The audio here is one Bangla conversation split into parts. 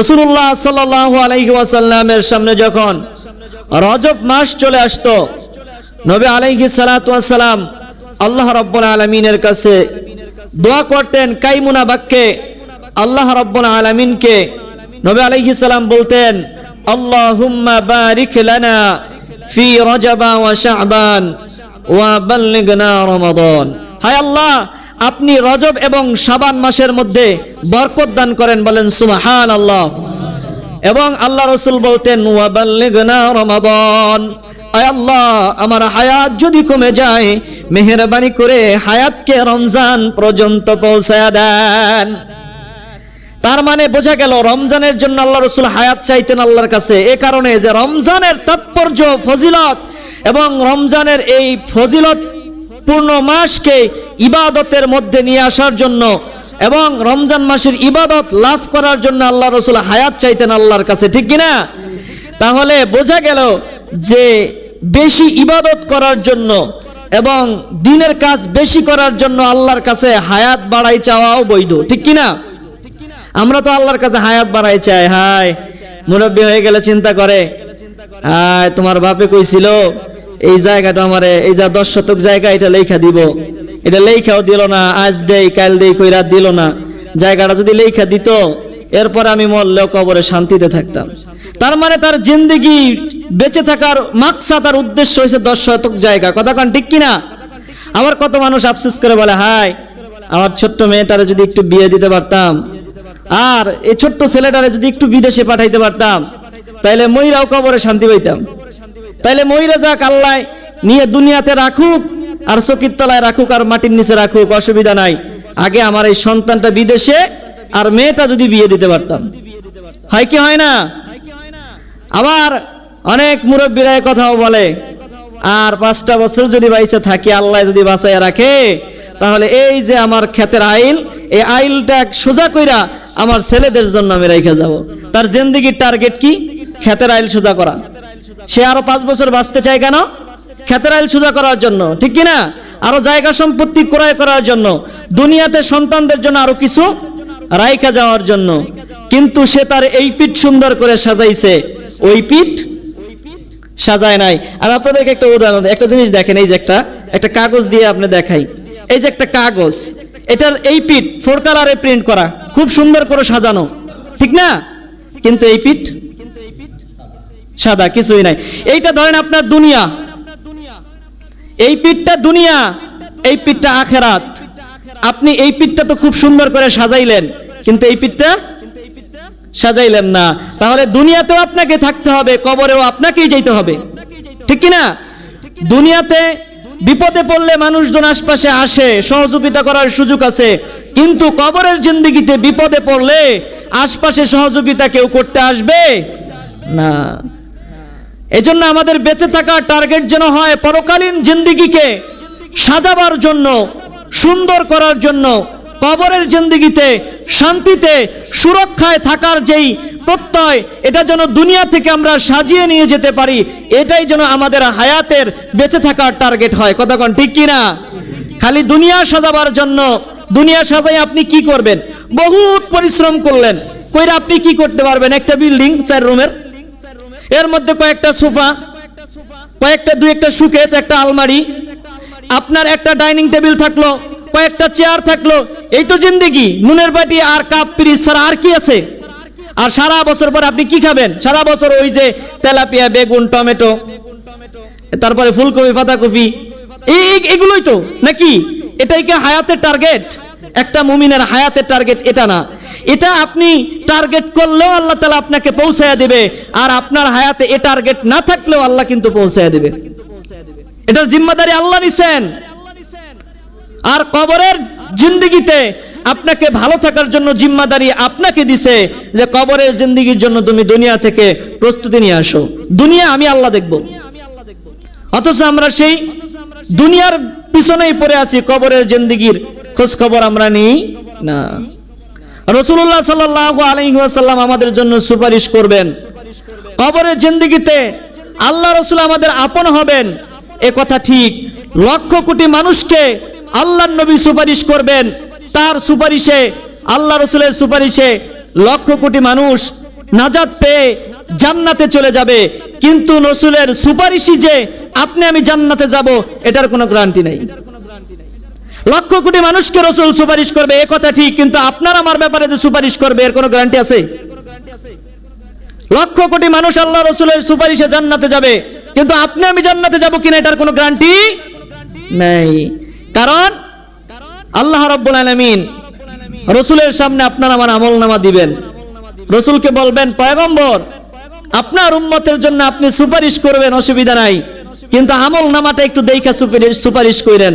রসুল্লাহ সাল্লাহ আলাইহি ওয়াসাল্লামের সামনে যখন রজব মাস চলে আসতো, নবী আলাইহি সালাম আল্লাহ রব্বুল আলমিনের কাছে দোয়া করতেন, কাইমুনা বাক্যে আল্লাহ রব্বুল আলমিনকে নবী আলাইহি সালাম বলতেন, আল্লাহুম্মা বারিক লানা ফি রজবা ওয়া শাবান ওয়া বাল্লিগনা রমাদান। হায় আল্লাহ আপনি রজব এবং সাবান মাসের মধ্যে বরকত দান করেন বলেন সুবহান আল্লাহ এবং আল্লাহ রসুল বলতেন আল্লাহ, আমার হায়াত যদি কমে যায়, মেহরবানি করে হায়াতকে রমজান পর্যন্ত পৌঁছায় দেন। তার মানে বোঝা গেল, রমজানের জন্য আল্লাহ রসুল হায়াত চাইতেন আল্লাহর কাছে। এ কারণে যে রমজানের তাৎপর্য, ফজিলত এবং রমজানের এই ফজিলত পূর্ণ মাসকে ইবাদতের মধ্যে নিয়ে আসার জন্য এবং রমজান মাসের ইবাদত লাভ করার জন্য আল্লাহ রসুল হায়াত চাইতেন আল্লাহর কাছে, ঠিক কিনা? তাহলে বোঝা গেল যে বেশি ইবাদত করার জন্য এবং দিনের কাজ বেশি করার জন্য আল্লাহর কাছে হায়াত বাড়াই চাওয়াও বৈধ, ঠিক কিনা? আমরা তো আল্লাহর কাছে হায়াত বাড়াই চাই, হায়, মুরব্বী হয়ে গেলে চিন্তা করে, হায়, তোমার বাপে কইছিল, এই জায়গাটা আমারে, এই যা দশ শতক জায়গা, এটা লেখা দিব। এটা লেখাও দিল না, আজ দেই, কাল দেই কই রাত দিল না। জায়গাটা যদি লেখা দিত, এরপর আমি মরলেও কবরে শান্তিতে থাকতাম। তার মানে তার জিন্দিগি বেঁচে থাকার মাকসা তার উদ্দেশ্য হয়েছে দশ শতক জায়গা। কথা কান ঠিক কিনা? আবার কত মানুষ আফসোস করে বলে হায় আমার ছোট্ট মেয়েটারে যদি একটু বিয়ে দিতে পারতাম, আর এই ছোট্ট ছেলেটারে যদি একটু বিদেশে পাঠাইতে পারতাম, তাইলে ময়রাও কবরে শান্তি পাইতাম। তাইলে ময়রা যাক আল্লাহ নিয়ে দুনিয়াতে রাখুক আর চকির তলায় রাখুক আর মাটির নিচে রাখুক, অসুবিধা নাই। আগে আমার এই সন্তানটা বিদেশে আর মেয়েটা যদি বিয়ে দিতে পারতাম। হয় কি, হয় না? আবার অনেক মুরব্বীরা কথাও বলে, আর পাঁচটা বছর যদি বাইসে থাকি, আল্লাহ যদি বাঁচাইয়া রাখে, তাহলে এই যে আমার ক্ষেতের আইল এই আইলটা সোজা কইরা আমার ছেলেদের জন্য আমি রেখে যাব। তার জিন্দিগির টার্গেট কি? ক্ষেতের আইল সোজা করা। সে আরও পাঁচ বছর বাঁচতে চায় কেন? ক্ষেতের আইল সোজা করার জন্য, ঠিক কি না আরও জায়গা সম্পত্তি ক্রয় করার জন্য, দুনিয়াতে সন্তানদের জন্য আরও কিছু রাইখা যাওয়ার জন্য। কিন্তু সে তার এই পিঠ সুন্দর করে সাজাইছে। ওই পিঠ সাজায় নাই। আর আপনাদেরকে একটা উদাহরণ, একটা জিনিস দেখেন, এই যে একটা একটা কাগজ দিয়ে আপনি দেখাই। এই যে একটা কাগজ, এটার এই পিঠ ফোর কালারে প্রিন্ট করা, খুব সুন্দর করে সাজানো, ঠিক না? কিন্তু এই পিঠ সাদা, কিছুই নাই। এইটা ধরেন আপনার দুনিয়া এই পিঠটা দুনিয়া, এই পিঠটা আখেরাত। আপনি এই পিঠটা তো খুব সুন্দর করে সাজাইলেন, কিন্তু এই পিঠটা সাজাইলেন না। তাহলে দুনিয়াতেও আপনাকে থাকতে হবে, কবরেও আপনাকেই যেতে হবে। ঠিক কি না দুনিয়াতে বিপদে পড়লে মানুষজন আশপাশে আসে, সহযোগিতা করার সুযোগ আছে, কিন্তু কবরের জিন্দিগিতে বিপদে পড়লে আশপাশে সহযোগিতা কেউ করতে আসবে না। এজন্য আমাদের বেঁচে থাকার টার্গেট যেন হয় পরকালীন জিন্দিগিকে সাজাবার জন্য, সুন্দর করার জন্য, কবরের জিন্দিগিতে, শান্তিতে, সুরক্ষায় থাকার যেই প্রত্যয়, এটা যেন দুনিয়া থেকে আমরা সাজিয়ে নিয়ে যেতে পারি, এটাই যেন আমাদের হায়াতের বেঁচে থাকার টার্গেট হয়। কতক্ষণ ঠিক কি না খালি দুনিয়া সাজাবার জন্য, দুনিয়া সাজাই আপনি কি করবেন? বহুত পরিশ্রম করলেন। কইরা আপনি কি করতে পারবেন? একটা বিল্ডিং চার রুমের। এর মধ্যে কয়েকটা সোফা, কয়েকটা দুই একটা সুকেস একটা আলমারি। আপনার একটা ডাইনিং টেবিল থাকল, কয়েকটা চেয়ার থাকল। এই তো জিন্দেগি, নুনের বাটি আর কাপ পিরিচ ছাড়া আর কি আছে? আর সারা বছর পর আপনি কি খাবেন? সারা বছর ওই যে তেলাপিয়া, বেগুন, টমেটো, তারপরে ফুলকপি পাতাকপি এই- এগুলোই তো, নাকি? এটাই কি হায়াতের টার্গেট একটা মুমিনের হায়াতের টার্গেট এটা না। এটা আপনি টার্গেট করলেও আল্লাহ তালা আপনাকে পৌঁছায় দেবে। আর আপনার হায়াতে এ টার্গেট না থাকলেও আল্লাহ কিন্তু পৌঁছায় দেবে। এটার জিম্মাদারি আল্লাহ নিছেন। আর কবরের জিন্দিগিতে আপনাকে ভালো থাকার জন্য জিম্মাদারি আপনাকে দিছে যে কবরের জিন্দিগির জন্য তুমি দুনিয়া থেকে প্রস্তুতি নিয়ে আসো। দুনিয়া আমি আল্লাহ দেখব। অথচ আমরা সেই দুনিয়ার পিছনেই পড়ে আছি, কবরের জিন্দিগির খোঁজ খবর আমরা নিই না। রসুল্লাহ সাল্লাহ আলহিহাসাল্লাম আমাদের জন্য সুপারিশ করবেন। কবরের জিন্দিগিতে আল্লাহ রসুল আমাদের আপন হবেন। এ কথা ঠিক। লক্ষ কোটি মানুষকে আল্লাহ নবী সুপারিশ করবেন। তার সুপারিশে, আল্লাহ রসুলের সুপারিশে লক্ষ কোটি মানুষ নাজাত পেয়ে জান্নাতে চলে যাবে। কিন্তু রসুলের সুপারিশই যে, আপনি আমি জান্নাতে যাব, এটার কোনো গ্যারান্টি নেই। লক্ষ কোটি মানুষকে রসুল সুপারিশ করবে, এ কথা ঠিক, কিন্তু আপনার আমার ব্যাপারে যে সুপারিশ করবে, এর কোনো গ্যারান্টি আছে? লক্ষ কোটি মানুষ আল্লাহ রসুলের সুপারিশে জান্নাতে যাবে, কিন্তু আপনি আমি জান্নাতে যাব কিনা এটার কোনো গ্যারান্টি নেই। কারণ আল্লাহ রব্বুল আলমিন রসুলের সামনে আপনার আমার আমল নামা দিবেন। রসুলকে বলবেন, পয়গম্বর, আপনার উম্মতের জন্য আপনি সুপারিশ করবেন, অসুবিধা নাই। কিন্তু আমল নামাটা একটু দেখা সুপারিশ করেন।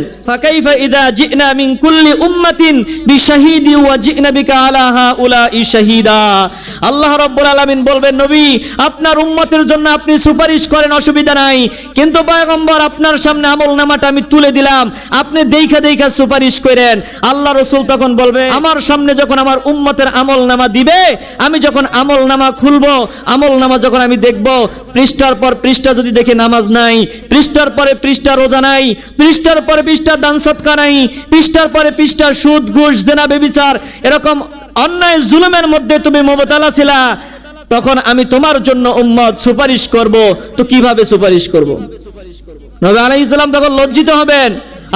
আল্লাহ রাব্বুল আলামিন বলবেন, নবী, আপনার উম্মতের জন্য আপনি সুপারিশ করেন, অসুবিধা নাই। কিন্তু পয়গম্বর, আপনার সামনে আমল নামাটা আমি তুলে দিলাম। আপনি দেখা দেখা সুপারিশ করেন। আল্লাহ রসুল তখন বলবে, আমার সামনে যখন আমার উম্মতের আমল নামা দিবে, আমি যখন আমল নামা খুলবো, আমল নামা যখন আমি দেখব, পৃষ্ঠার পর পৃষ্ঠা যদি দেখে নামাজ নাই পৃষ্ঠার পরে পৃষ্ঠা রোজা নাই, পৃষ্ঠার পরে পৃষ্ঠা দান সৎকা নাই, পৃষ্ঠার পরে পৃষ্ঠা সুদ, ঘুষ, জেনা বেবিচার এরকম অন্যায় জুলুমের মধ্যে তুমি মমতালা ছিলা, তখন আমি তোমার জন্য উম্মত সুপারিশ করব। তো কীভাবে সুপারিশ করব? নবী আলাইহিস সালাম তখন লজ্জিত হবেন,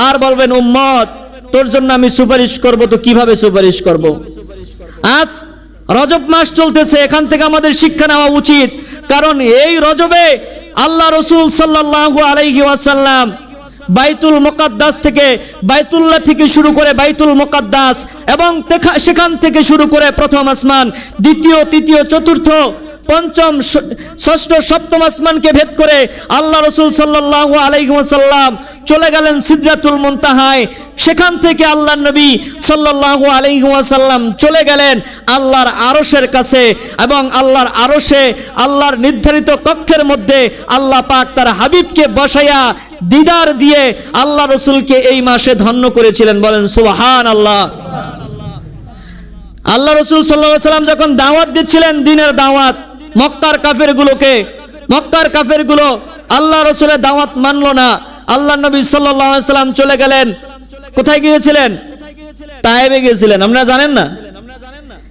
আর বলবেন, উম্মত, তোর জন্য আমি সুপারিশ করব, তো কীভাবে সুপারিশ করব? আজ রজব মাস চলতেছে, এখান থেকে আমাদের শিক্ষা নেওয়া উচিত, কারণ এই রজবে আল্লাহ রসুল সাল্লাহ আলাইহি ওয়াসাল্লাম বাইতুল মোকাদ্দাস থেকে, বাইতুল্লাহ থেকে শুরু করে বাইতুল মোকাদ্দাস এবং সেখান থেকে শুরু করে প্রথম আসমান, দ্বিতীয়, তৃতীয়, চতুর্থ, পঞ্চম ষষ্ঠ, সপ্তম আসমানকে ভেদ করে আল্লাহ রসুল সাল্লাহ আলাইহি ওয়াসাল্লাম চলে গেলেন সিদরাতুল মুনতাহায়। সেখান থেকে আল্লাহ নবী সাল্লাল্লাহু আলাইহি চলে গেলেন আল্লাহর আরশের কাছে এবং আল্লাহর আরশে আল্লাহর নির্ধারিত কক্ষের মধ্যে আল্লাহ পাক তার হাবিবকে বসাইয়া দিদার দিয়ে আল্লাহ রসুলকে এই মাসে ধন্য করেছিলেন। বলেন সুবহান আল্লাহ আল্লাহ রসুল সাল্লাহ সাল্লাম যখন দাওয়াত দিচ্ছিলেন দিনের দাওয়াত, মক্কার কাফের গুলোকে মক্কার কাফেরগুলো আল্লাহ রসুলের দাওয়াত মানলো না। আল্লাহ নবী সাল্লাম চলে গেলেন। কোথায় গিয়েছিলেন? তায়েবে গিয়েছিলেন। আপনারা জানেন না।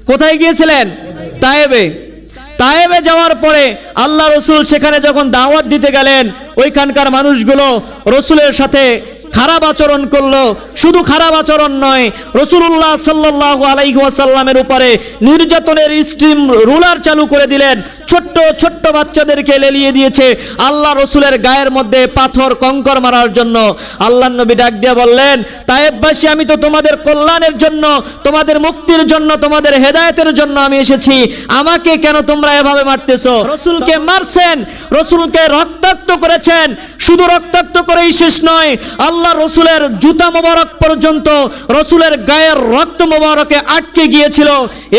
কোথায় গিয়েছিলেন? তায়েবে। তায়েবে যাওয়ার পরে আল্লাহ রসুল সেখানে যখন দাওয়াত দিতে গেলেন, ওইখানকার মানুষগুলো রসুলের সাথে খারাপ আচরণ করল। শুধু খারাপ আচরণ নয় রসুল্লাহ সাল্লাহ আলাইসাল্লামের উপরে নির্যাতনের স্ট্রিম রুলার চালু করে দিলেন। ছোট্ট ছোট্ট বাচ্চাদেরকে লেলিয়ে দিয়েছে। আল্লাহ রসুলের গায়ের মধ্যে পাথর, কঙ্কর মারার জন্য। আল্লাহ নবী ডাক দিয়ে বললেন, তায়েববাসী, আমি তো তোমাদের কল্যাণের জন্য, তোমাদের মুক্তির জন্য, তোমাদের হেদায়েতের জন্য আমি এসেছি। আমাকে কেন তোমরা এভাবে মারতেছ? রসুলকে মারছেন, রসুলকে রক্তাক্ত করেছেন। শুধু রক্তাক্ত করেই শেষ নয়, আল্লাহ রসুলের জুতা মোবারক পর্যন্ত রসুলের গায়ের রক্ত মোবারকে আটকে গিয়েছিল।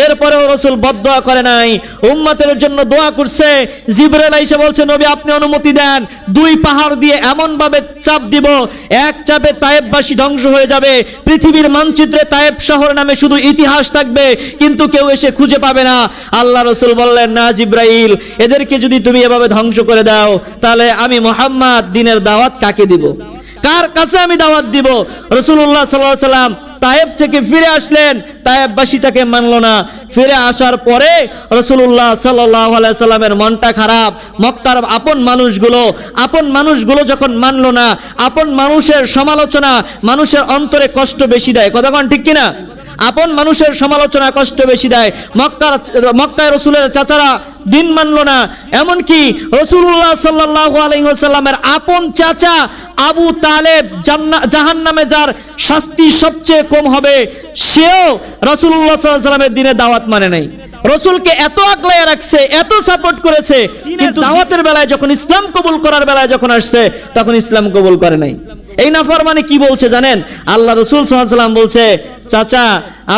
এরপরেও রসুল বদয়া করে নাই। উম্মতের জন্য দোয়া করছে। জিবরাইল এসে বলছে, নবী, আপনি অনুমতি দেন। দুই পাহাড় দিয়ে এমন ভাবে চাপ দিব, এক চাপে তায়েববাসী ধ্বংস হয়ে যাবে। পৃথিবীর মানচিত্রে তায়েব শহর নামে শুধু ইতিহাস থাকবে, কিন্তু কেউ এসে খুঁজে পাবে না। আল্লাহ রসুল বললেন, না, জিব্রাইল, এদেরকে যদি তুমি এভাবে ধ্বংস করে দাও, তাহলে আমি মোহাম্মদ দিনের দাওয়াত কাকে দিব? কার কাছে আমি দাওয়াত দিব? রসুল্লাহ সাল্লাহ সাল্লাম তায়েব থেকে ফিরে আসলেন তায়েববাসী তাকে মানলো না। ফিরে আসার পরে রসুল্লাহ সাল্লাহ সাল্লামের মনটা খারাপ। মক্কার আপন মানুষগুলো আপন মানুষগুলো যখন মানলো না, আপন মানুষের সমালোচনা মানুষের অন্তরে কষ্ট বেশি দেয়। কথা ঠিক কিনা? আপন মানুষের সমালোচনা কষ্ট বেশি দেয়। মক্কার মক্কায় রসুলের চাচারা দিন মানল না। এমনকি রসুল্লাহ সাল্লাহ আলহিহাসাল্লামের আপন চাচা আবু তালেব জাহান নামে যার শাস্তি সবচেয়ে কম হবে সেও রসুল্লাহ সাল্লাহ সাল্লামের দিনে দাওয়াত মানে নাই। রসুলকে এত আগলাইয়া রাখছে এত সাপোর্ট করেছে কিন্তু দাওয়াতের বেলায় যখন ইসলাম কবুল করার বেলায় যখন আসছে তখন ইসলাম কবুল করে নাই। এই নাফর মানে কি বলছে জানেন? আল্লাহ রসুল সাল্লাম বলছে, চাচা,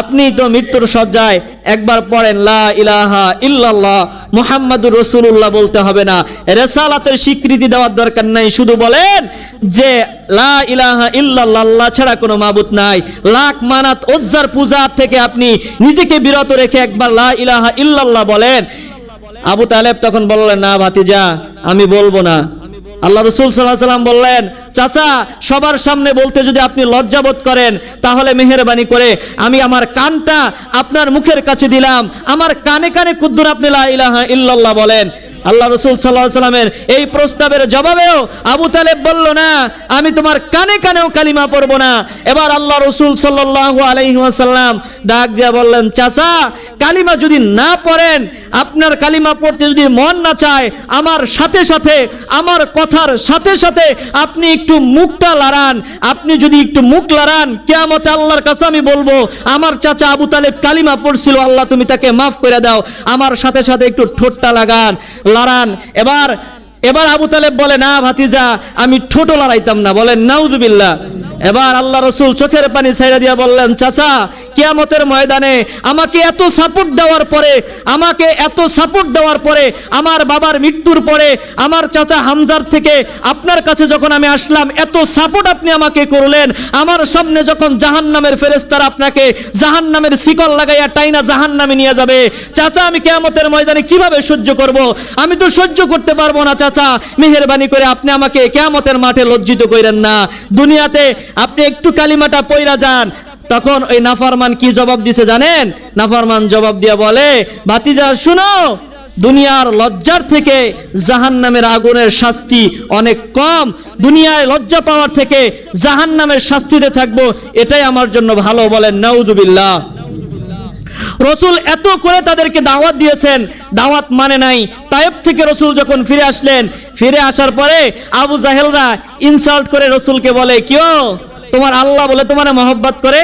আপনি তো মৃত্যুর সজ্জায় একবার পড়েন, লা ইলাহা ইল্লাল্লাহ, মুহাম্মাদুর রসুল্লাহ বলতে হবে না। রেসালাতের স্বীকৃতি দেওয়ার দরকার নাই, শুধু বলেন যে, লা ইলাহা ইল্লাল্লাহ ছাড়া কোনো মাবুত নাই। লাখ মানাত ওজ্জার পূজার থেকে আপনি নিজেকে বিরত রেখে একবার লা ইলাহা ইল্লাল্লাহ বলেন। আবু তালেব তখন বললেন, না ভাতিজা, আমি বলব না। আল্লাহ রসুল সাল্লাহ সাল্লাম বললেন চাচা, সবার সামনে বলতে যদি আপনি লজ্জাবোধ করেন, তাহলে মেহেরবানি করে আমি আমার কানটা আপনার মুখের কাছে দিলাম। আমার কানে কানে কুদ্দুর আপনি ইল্লাল্লাহ বলেন। আল্লাহ রসুল সাল্লাহ সাল্লামের এই প্রস্তাবের জবাবেও আবু তালেব বলল, না, আমি তোমার কানে কানেও কালিমা পড়ব না। এবার আল্লাহ রসুল সাল্লাহ আলহিহাসাল্লাম ডাক দিয়া বললেন, চাচা, কালিমা যদি না পড়েন, আপনার কালিমা পড়তে যদি মন না চায়, আমার সাথে সাথে, আমার কথার সাথে সাথে আপনি একটু মুখটা লাড়ান। আপনি যদি একটু মুখ লাড়ান, কেয়ামতে আল্লাহর কাছে আমি বলব, আমার চাচা আবু তালেব কালিমা পড়ছিল, আল্লাহ তুমি তাকে মাফ করে দাও। আমার সাথে সাথে একটু ঠোঁটটা লাগান, লাড়ান। এবার এবার আবু তালেব বলে, না ভাতিজা, আমি ঠোঁটো লড়াইতাম না। বলেন, নাউজুবিল্লাহ। এবার আল্লাহ রসুল চোখের পানি ছেড়ে দিয়ে বললেন, চাচা, কিয়ামতের ময়দানে আমাকে এত সাপোর্ট দেওয়ার পরে, আমাকে এত সাপোর্ট দেওয়ার পরে, আমার বাবার মৃত্যুর পরে, আমার চাচা হামজার থেকে আপনার কাছে যখন আমি আসলাম, এত সাপোর্ট আপনি আমাকে করলেন, আমার সামনে যখন জাহান নামের ফেরেস্তার আপনাকে জাহান নামের শিকল লাগাইয়া টাইনা জাহান নামে নিয়ে যাবে, চাচা, আমি কেয়ামতের ময়দানে কীভাবে সহ্য করব? আমি তো সহ্য করতে পারব না, চাচা। মেহরবানি করে আপনি আমাকে কেয়ামতের মাঠে লজ্জিত করেন না। দুনিয়াতে আপনি একটু কালিমাটা পইরা যান। তখন ওই নাফারমান কি জবাব দিছে জানেন? নাফারমান জবাব দিয়ে বলে, ভাতিজা, শুনো, দুনিয়ার লজ্জার থেকে জাহান নামের আগুনের শাস্তি অনেক কম। দুনিয়ায় লজ্জা পাওয়ার থেকে জাহান নামের শাস্তিতে থাকব, এটাই আমার জন্য ভালো বলেন। নাউদুবিল্লাহ রসুল এত করে তাদেরকে দাওয়াত দিয়েছেন, দাওয়াত মানে নাই। তায়েব থেকে রসুল যখন ফিরে আসলেন, ফিরে আসার পরে আবু জাহেলরা ইনসাল্ট করে রসুলকে বলে কিও তোমার আল্লাহ বলে তোমার মহব্বত করে?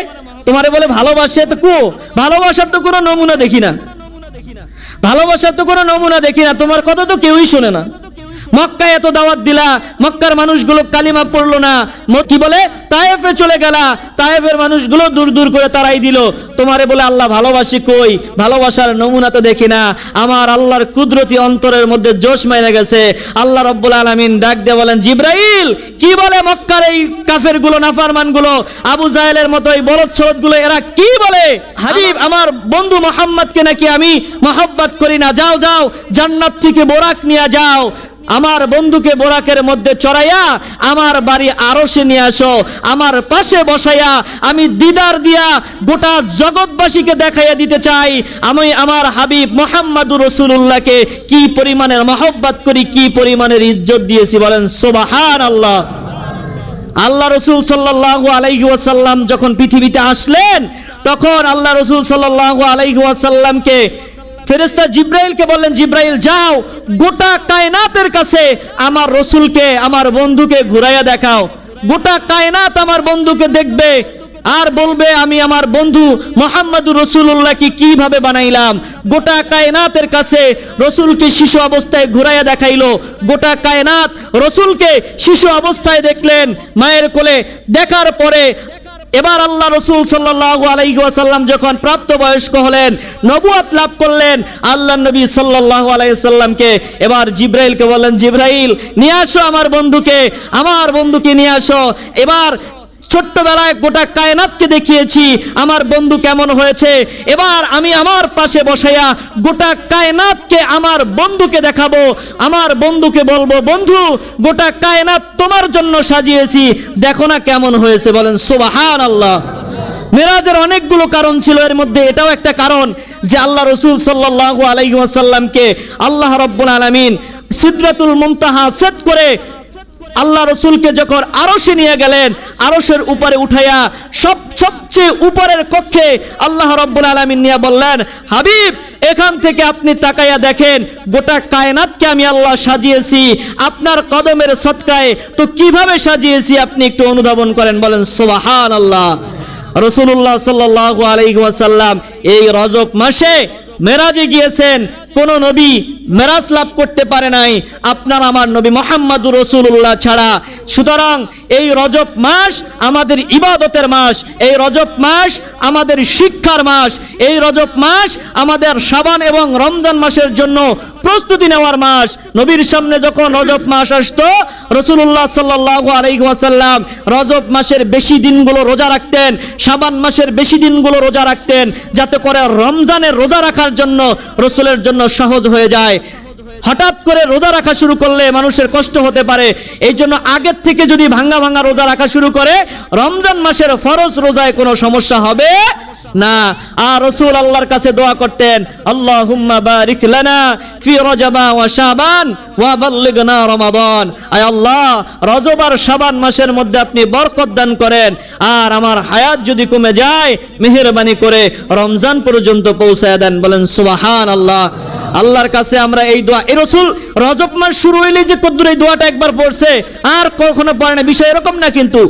তোমারে বলে ভালোবাসে তো কো? ভালোবাসার তো কোনো নমুনা দেখি না। ভালোবাসার তো কোনো নমুনা দেখি না। তোমার কথা তো কেউই শোনে না। মক্কায় এত দাওয়াত দিলা মক্কার মানুষগুলো কালিমা পড়ল না। কি বলে? তায়েফে চলে গেলা। তায়েফের মানুষগুলো দূর দূর করে তারাই দিল। তোমারে বলে আল্লাহ ভালোবাসি কই? ভালোবাসার নমুনা তো দেখি না। আমার আল্লাহর কুদরতি অন্তরের মধ্যে জোশ মাইনে গেছে। আল্লাহ রব্বুল আলামিন ডাক দিয়ে বলেন জিব্রাইল কি বলে মক্কার এই কাফেরগুলো নাফারমানগুলো আবু জাহেলের মতো এই বলদগুলো এরা কি বলে? হাবিব আমার বন্ধু মোহাম্মদকে নাকি আমি মহব্বত করি না? যাও যাও জান্নাত থেকে বোরাক নিয়ে যাও। আমার বন্ধুকে বোরাকের মধ্যে চড়াইয়া আমার বাড়ি আরও সে নিয়ে আসো, আমার পাশে বসাইয়া আমি দিদার দিয়া গোটা জগৎবাসীকে দেখাইয়া দিতে চাই। আমি আমার হাবিব মোহাম্মদুর রসুল্লাহকে কি পরিমাণের মহব্বত করি, কি পরিমাণের ইজ্জত দিয়েছি বলেন সোবাহান আল্লাহ আল্লাহ রসুল সাল্লাহ আলাইহি ওয়াসাল্লাম যখন পৃথিবীতে আসলেন, তখন আল্লাহ রসুল সাল্লাহ আলাইহি ওয়াসাল্লামকে ফেরেস্তা জিব্রাইলকে বললেন, জিব্রাইল, যাও, গোটা কায়নাতের কাছে আমার রসুলকে, আমার বন্ধুকে ঘুরাইয়া দেখাও। গোটা কায়নাত আমার বন্ধুকে দেখবে আর বলবে, আমি আমার বন্ধু মোহাম্মদুর রসুল্লাহকে কীভাবে বানাইলাম। গোটা কায়নাতের কাছে রসুলকে শিশু অবস্থায় ঘুরাইয়া দেখাইলো। গোটা কায়নাত রসুলকে শিশু অবস্থায় দেখলেন মায়ের কোলে। দেখার পরে এবার আল্লাহ রসুল সাল্লাহ আলাইসাল্লাম যখন প্রাপ্তবয়স্ক হলেন, নবুয়াত লাভ করলেন, আল্লাহ নবী সাল্লাহ আলাইসাল্লামকে এবার জিব্রাইলকে বললেন, জিব্রাইল, নিয়ে আসো আমার বন্ধুকে আমার বন্ধুকে নিয়ে আসো। এবার ছোট্টবেলায় গোটা কায়নাতকে দেখিয়েছি। আমার বন্ধু কেমন হয়েছে? এবার আমি আমার পাশে বসাইয়া গোটা কায়নাতকে আমার বন্ধুকে দেখাবো। আমার বন্ধুকে বলব, বন্ধু, গোটা কায়নাত তোমার জন্য সাজিয়েছি। দেখো না কেমন হয়েছে। বলেন সোবাহান আল্লাহ মেরাজের অনেকগুলো কারণ ছিল। এর মধ্যে এটাও একটা কারণ যে আল্লাহ রসুল সাল্লাহ আলাইসাল্লামকে আল্লাহ রব্বুল আলমিন সিদ্রাতুল মুমতাহা সেট করে আল্লাহ রসুলকে যখন আরশে নিয়ে গেলেন, আরশের উপরে উঠাইয়া সব, সবচেয়ে উপরের কক্ষে আল্লাহ রব্বুল আলমিন নিয়ে বললেন, হাবিব, এখান থেকে আপনি তাকাইয়া দেখেন, গোটা কায়নাতকে আমি আল্লাহ সাজিয়েছি, আপনার কদমের সৎকায় তো কীভাবে সাজিয়েছি আপনি একটু অনুধাবন করেন, বলেন সোবাহান আল্লাহ রসুল্লাহ সাল্লাহ আলাইসাল্লাম এই রজব মাসে মেরাজে গিয়েছেন, কোন নবী মেরাজ লাভ করতে পারে নাই। আপনার আমার নবী মোহাম্মদুর রসুল্লাহ ছাড়া। সুতরাং এই রজব মাস আমাদের ইবাদতের মাস, এই রজব মাস আমাদের শিক্ষার মাস, এই রজব মাস আমাদের সাবান এবং রমজান মাসের জন্য প্রস্তুতি নেওয়ার মাস। নবীর সামনে যখন রজব মাস আসতো রসুল্লাহ সাল্লাহ আলাইসাল্লাম রজব মাসের বেশি দিনগুলো রোজা রাখতেন সাবান মাসের বেশি দিনগুলো রোজা রাখতেন, যাতে করে রমজানের রোজা রাখার জন্য রসুলের জন্য সহজ হয়ে যায়। হঠাৎ করে রোজা রাখা শুরু করলে মানুষের কষ্ট হতে পারে। এই জন্য আগের থেকে যদি ভাঙ্গা ভাঙ্গা রোজা রাখা শুরু করে, রমজান মাসের ফরজ রোজায় কোনো সমস্যা হবে না। আর রসুল আল্লাহর কাছে দোয়া করতেন, আল্লাহুম্মা বারিক লানা ফি রজবা ওয়া শাবান ওয়া বাল্লিগনা রমাদান। আয় আল্লাহ, রজব আর শাবান মাসের মধ্যে আপনি বরকত দান করেন। আর আমার হায়াত যদি কমে যায়, মেহেরবানি করে রমজান পর্যন্ত পৌঁছায় দেন। বলেন সুবাহান আল্লাহ আল্লাহর কাছে আমরা এই দোয়া। এই রসুল রজব মাস শুরু হইলে যে কদ্দুর এই দোয়াটা একবার পড়ছে, আর কখনো পড়ে না। বিষয় এরকম না কিন্তু,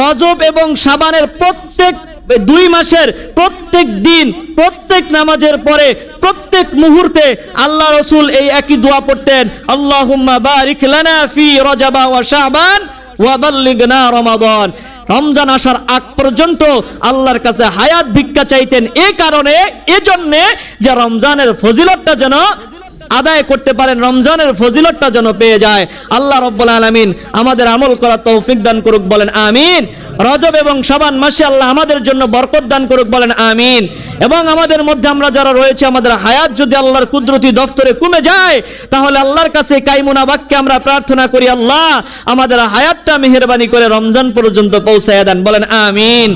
রজব এবং শাবানের প্রত্যেক দুই মাসের প্রত্যেক দিন, প্রত্যেক নামাজের পরে, প্রত্যেক মুহূর্তে আল্লাহ রসুল এই একই দোয়া পড়তেন আল্লাহ বারিক লানা ফি রজাবা ওয়া শাবান ওয়া বাল্লিগনা রমাদান। রমজান আসার আগ পর্যন্ত আল্লাহর কাছে হায়াত ভিক্ষা চাইতেন এ কারণে, এজন্যে যে রমজানের ফজিলতটা যেন আদায় করতে পারেন। রমজানের ফজিলতটা যেন পেয়ে যায়। আল্লাহ রব্বুল আলামিন আমাদের আমল করার তৌফিক দান করুক, বলেন আমিন। রজব এবং শাবান মাসে আল্লাহ আমাদের জন্য বরকত দান করুক, বলেন আমিন। এবং আমাদের মধ্যে আমরা যারা রয়েছে, আমাদের হায়াত যদি আল্লাহর কুদরতি দফতরে কমে যায়, তাহলে আল্লাহর কাছে কাইমুনা বাক্যে আমরা প্রার্থনা করি, আল্লাহ আমাদের হায়াতটা মেহেরবানি করে রমজান পর্যন্ত পৌঁছায় দেন, বলেন আমিন।